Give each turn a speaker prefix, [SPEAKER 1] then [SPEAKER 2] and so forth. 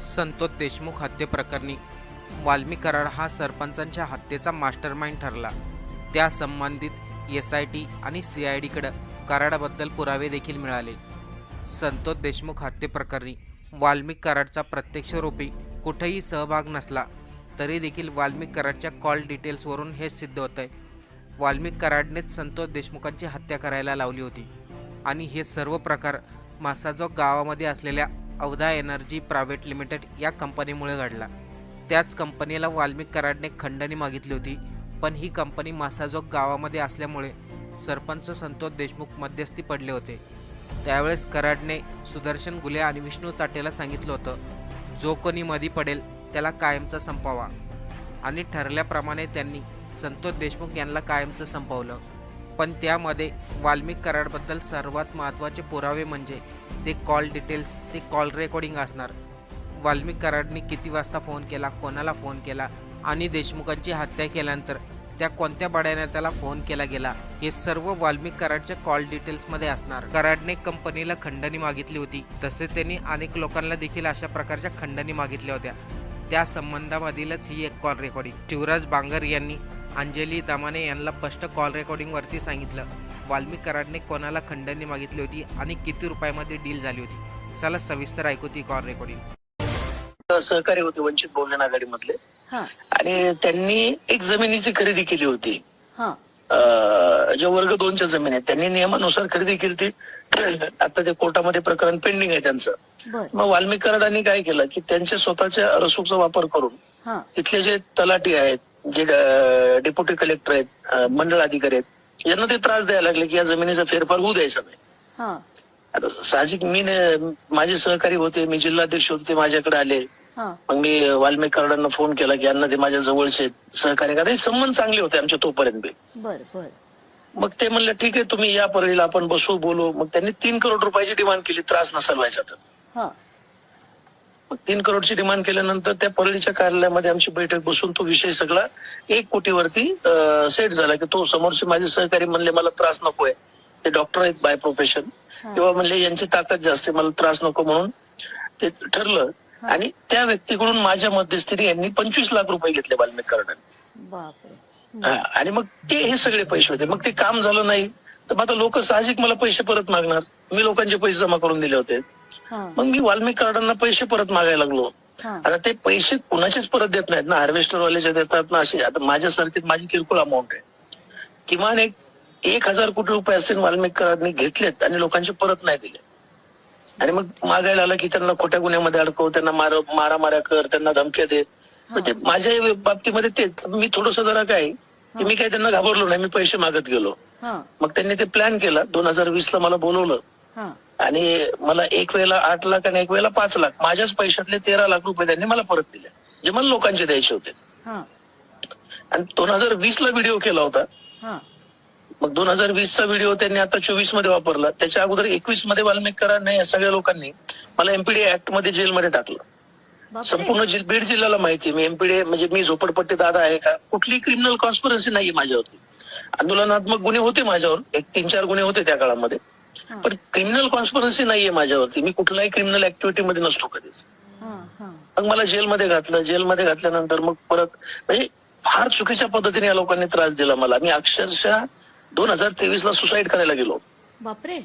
[SPEAKER 1] संतोष देशमुख हत्येप्रकरणी वाल्मी कराड हा सरपंचांच्या हत्येचा मास्टरमाइंड ठरला. त्या संबंधित एस आय टी आणि सी आय डीकडं कराडाबद्दल पुरावे देखील मिळाले. संतोष देशमुख हत्येप्रकरणी वाल्मिक कराडचा प्रत्यक्षरूपी कुठेही सहभाग नसला तरी देखील वाल्मिक कराडच्या कॉल डिटेल्सवरून हेच सिद्ध होतं आहे वाल्मिक कराडनेच संतोष देशमुखांची हत्या करायला लावली होती. आणि हे सर्व प्रकार मासाजो गावामध्ये असलेल्या अवधा एनर्जी प्रायव्हेट लिमिटेड या कंपनीमुळे घडला. त्याच कंपनीला वाल्मिक कराडने खंडणी मागितली होती पण ही कंपनी मासाजोग गावामध्ये असल्यामुळे सरपंच संतोष देशमुख मध्यस्थी पडले होते. त्यावेळेस कराडने सुदर्शन गुले आणि विष्णू चाटेला सांगितलं होतं जो कोणी मधी पडेल त्याला कायमचा संपावा. आणि ठरल्याप्रमाणे त्यांनी संतोष देशमुख यांना कायमचं संपवलं. पण त्यामध्ये वाल्मिक कराडबद्दल सर्वात महत्त्वाचे पुरावे म्हणजे ते कॉल डिटेल्स ते कॉल रेकॉर्डिंग असणार. वाल्मिक कराडनी किती वाजता फोन केला कोणाला फोन केला आणि देशमुखांची हत्या केल्यानंतर त्या कोणत्या बड्याने त्याला फोन केला गेला हे सर्व वाल्मिक कराडच्या कॉल डिटेल्समध्ये असणार. कराडने कंपनीला खंडणी मागितली होती. तसे त्यांनी अनेक लोकांना देखील अशा प्रकारच्या खंडणी मागितल्या होत्या. त्या संबंधामधीलच ही एक कॉल रेकॉर्डिंग. शिवराज बांगर यांनी अंजली दामाने यांना स्पष्ट कॉल रेकॉर्डिंगवरती सांगितलं. वाल्मिक कराडने कोणाला खंडणी मागितली होती आणि किती रुपयामध्ये डील झाली होती? चला सविस्तर ऐकू ती कॉल रेकॉर्डिंग.
[SPEAKER 2] सहकारी होते वंचित बहुजन आघाडीमधले.
[SPEAKER 3] हा.
[SPEAKER 2] आणि त्यांनी एक जमिनीची खरेदी केली होती.
[SPEAKER 3] हा.
[SPEAKER 2] ज्या वर्ग दोनच्या जमीन आहेत त्यांनी नियमानुसार खरेदी केली ती आता ते कोर्टामध्ये प्रकरण पेंडिंग आहे त्यांचं. मग वाल्मिक कराडांनी काय केलं की त्यांच्या स्वतःच्या रसूकचा वापर करून
[SPEAKER 3] हा.
[SPEAKER 2] तिथले जे तलाठी आहेत जे डेप्युटी कलेक्टर आहेत मंडळ अधिकारी आहेत यांना ते त्रास द्यायला लागले की या जमिनीचा फेरफार होऊ द्यायचा नाही. आता साहजिक मी माझे सहकारी होते मी जिल्हाध्यक्ष होते ते माझ्याकडे आले. मग मी वाल्मिक कराडांना फोन केला की यांना ते माझ्या जवळचे आहेत, सहकार्य कारण हे संबंध चांगले होते आमचे तोपर्यंत बी. मग ते म्हणले ठीक आहे तुम्ही या परळीला आपण बसू बोलू. मग त्यांनी तीन करोड रुपयाची डिमांड केली त्रास नसाल व्हायचा तर मग तीन करोडची डिमांड केल्यानंतर त्या परळीच्या कार्यालयामध्ये आमची बैठक बसून तो विषय सगळा एक कोटीवरती सेट झाला की तो समोरचे माझे सहकारी म्हणले मला त्रास नकोय. ते डॉक्टर आहेत बाय प्रोफेशन. किंवा म्हणले यांची ताकद जास्त मला त्रास नको म्हणून. ते ठरलं. आणि त्या व्यक्तीकडून माझ्या मध्यस्थीने यांनी पंचवीस लाख रुपये घेतले वाल्मिक कराडांनी.
[SPEAKER 3] बापरे.
[SPEAKER 2] हा, आणि मग ते हे सगळे पैसे होते. मग ते काम झालं नाही. तर मग आता लोक साहजिक मला पैसे परत मागणार. मी लोकांचे पैसे जमा करून दिले होते. मग मी वाल्मिक कार्डांना पैसे परत मागायला लागलो. आता ते पैसे कुणाचेच परत देत नाहीत ना हार्वेस्टर वाल्याचे देतात ना असे आता माझ्यासारखी माझी किरकोळ अमाऊंट आहे. किमान एक एक हजार कोटी रुपये असतील वाल्मिक कराडनी घेतलेत आणि लोकांचे परत नाही दिले. आणि मग मागायला आलं की त्यांना खोट्या गुन्ह्यामध्ये अडकव त्यांना मार मारामाऱ्या कर त्यांना धमक्या दे. ते माझ्या बाबतीमध्ये तेच. मी थोडस जरा काय की मी काही त्यांना घाबरलो नाही मी पैसे मागत गेलो. मग त्यांनी ते प्लॅन केला. दोन हजार वीस ला मला बोलवलं. आणि मला एक वेळेला आठ लाख आणि एक वेळेला पाच लाख माझ्याच पैशातले तेरा लाख रुपये त्यांनी मला परत दिले जे मला लोकांचे द्यायचे होते.
[SPEAKER 3] हा.
[SPEAKER 2] आणि दोन हजार वीस ला व्हिडिओ केला होता.
[SPEAKER 3] हा.
[SPEAKER 2] मग दोन हजार वीस चा व्हिडिओ त्यांनी आता चोवीसमध्ये वापरला. त्याच्या अगोदर एकवीसमध्ये वाल्मिक कराडने या सगळ्या लोकांनी मला एमपीडी ऍक्टमध्ये जेलमध्ये टाकलं. संपूर्ण बीड जिल्ह्याला माहिती. मी एमपीडी म्हणजे मी झोपडपट्टी दादा आहे का? कुठली क्रिमिनल कॉन्स्पिरन्सी नाहीये माझ्यावरती. आंदोलनात्मक गुन्हे होते माझ्यावर एक तीन चार गुन्हे होते त्या काळामध्ये. पण क्रिमिनल कॉन्स्पिरन्सी नाहीये माझ्यावरती. मी कुठल्याही क्रिमिनल ऍक्टिव्हिटी मध्ये नसतो कधीच. मग मला जेलमध्ये घातलं जेलमध्ये घातल्यानंतर मग परत म्हणजे फार चुकीच्या पद्धतीने या लोकांनी त्रास दिला मला. मी अक्षरशः दोन हजार तेवीस ला सुसाईड करायला गेलो.
[SPEAKER 3] बापरे.